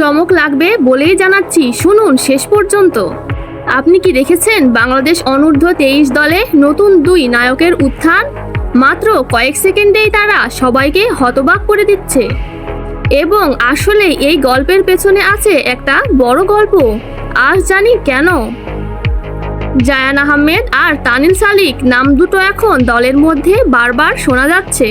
চমক লাগবে বলেই জানাচ্ছি। শুনুন, শেষ পর্যন্ত। আপনি কি দেখেছেন বাংলাদেশ অনূর্ধ্ব তেইশ দলে নতুন দুই নায়কের উত্থান? মাত্র কয়েক সেকেন্ডেই তারা সবাইকে হতবাক করে দিচ্ছে। এবং আসলে এই গল্পের পেছনে আছে একটা বড় গল্প। আজ জানি কেন? জায়ান আহমেদ আর তানিল সালিক নাম দুটো এখন দলের মধ্যে বারবার শোনা যাচ্ছে।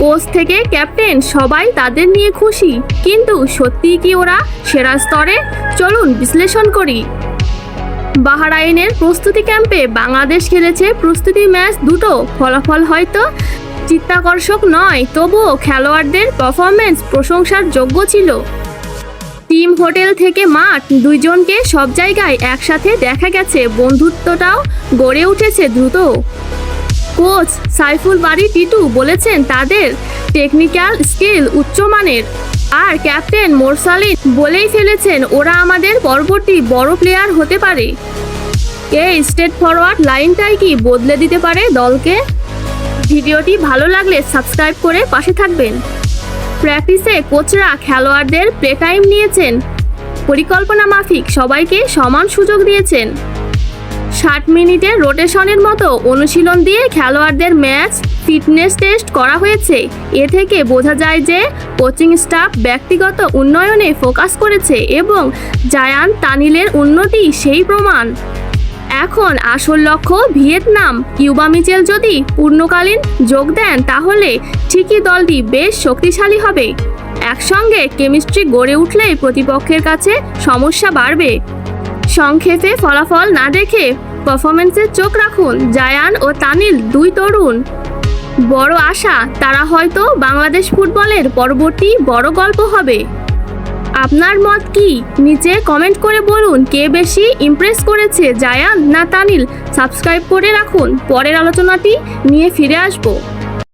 কোচ থেকে ক্যাপ্টেন সবাই তাদের নিয়ে খুশি। কিন্তু সত্যিই কি ওরা সেরা স্তরে? চলুন বিশ্লেষণ করি। বাহারাইনের প্রস্তুতি ক্যাম্পে বাংলাদেশ খেলেছে প্রস্তুতি ম্যাচ দুটো। ফলাফল হয়তো চিত্তাকর্ষক নয়, তবুও খেলোয়াড়দের পারফরমেন্স প্রশংসার যোগ্য ছিল। টিম হোটেল থেকে মাঠ দুইজনকে সব জায়গায় একসাথে দেখা গেছে। বন্ধুত্বটাও গড়ে উঠেছে দ্রুত। কোচ সাইফুল বাড়ি টিটু বলেছেন তাদের টেকনিক্যাল স্কিল উচ্চমানের আর ক্যাপ্টেন মোরসালিন বলেই ফেলেছেন, ওরা আমাদের পরবর্তী বড় প্লেয়ার হতে পারে। এই স্টেট ফরওয়ার্ড লাইনটাই কি বদলে দিতে পারে দলকে? ভিডিওটি ভালো লাগলে সাবস্ক্রাইব করে পাশে থাকবেন। প্র্যাকটিসে কোচরা খেলোয়াড়দের প্লে টাইম নিয়েছেন। পরিকল্পনা মাফিক সবাইকে সমান সুযোগ দিয়েছেন। ষাট মিনিটের রোটেশনের মতো অনুশীলন দিয়ে খেলোয়াড়দের ম্যাচ, ফিটনেস টেস্ট করা হয়েছে। এ থেকে বোঝা যায় যে কোচিং স্টাফ ব্যক্তিগত উন্নয়নে ফোকাস করেছে এবং জায়ান তানিলের উন্নতি সেই প্রমাণ। এখন আসল লক্ষ্য ভিয়েতনাম। কিউবা মিচেল যদি পূর্ণকালীন যোগ দেন, তাহলে ঠিকই দলটি বেশ শক্তিশালী হবে। একসঙ্গে কেমিস্ট্রি গড়ে উঠলেই প্রতিপক্ষের কাছে সমস্যা বাড়বে। সংক্ষেপে ফলাফল না দেখে পারফরমেন্সে চোখ রাখুন জায়ান ও তানিল, দুই তরুণ। বড় আশা, তারা হয়তো বাংলাদেশ ফুটবলের পরবর্তী বড় গল্প হবে। আপনার মত কি? নিচে কমেন্ট করে বলুন কে বেশি ইমপ্রেস করেছে জায়ান না তানিল। সাবস্ক্রাইব করে রাখুন। পরের আলোচনাটি নিয়ে ফিরে আসব।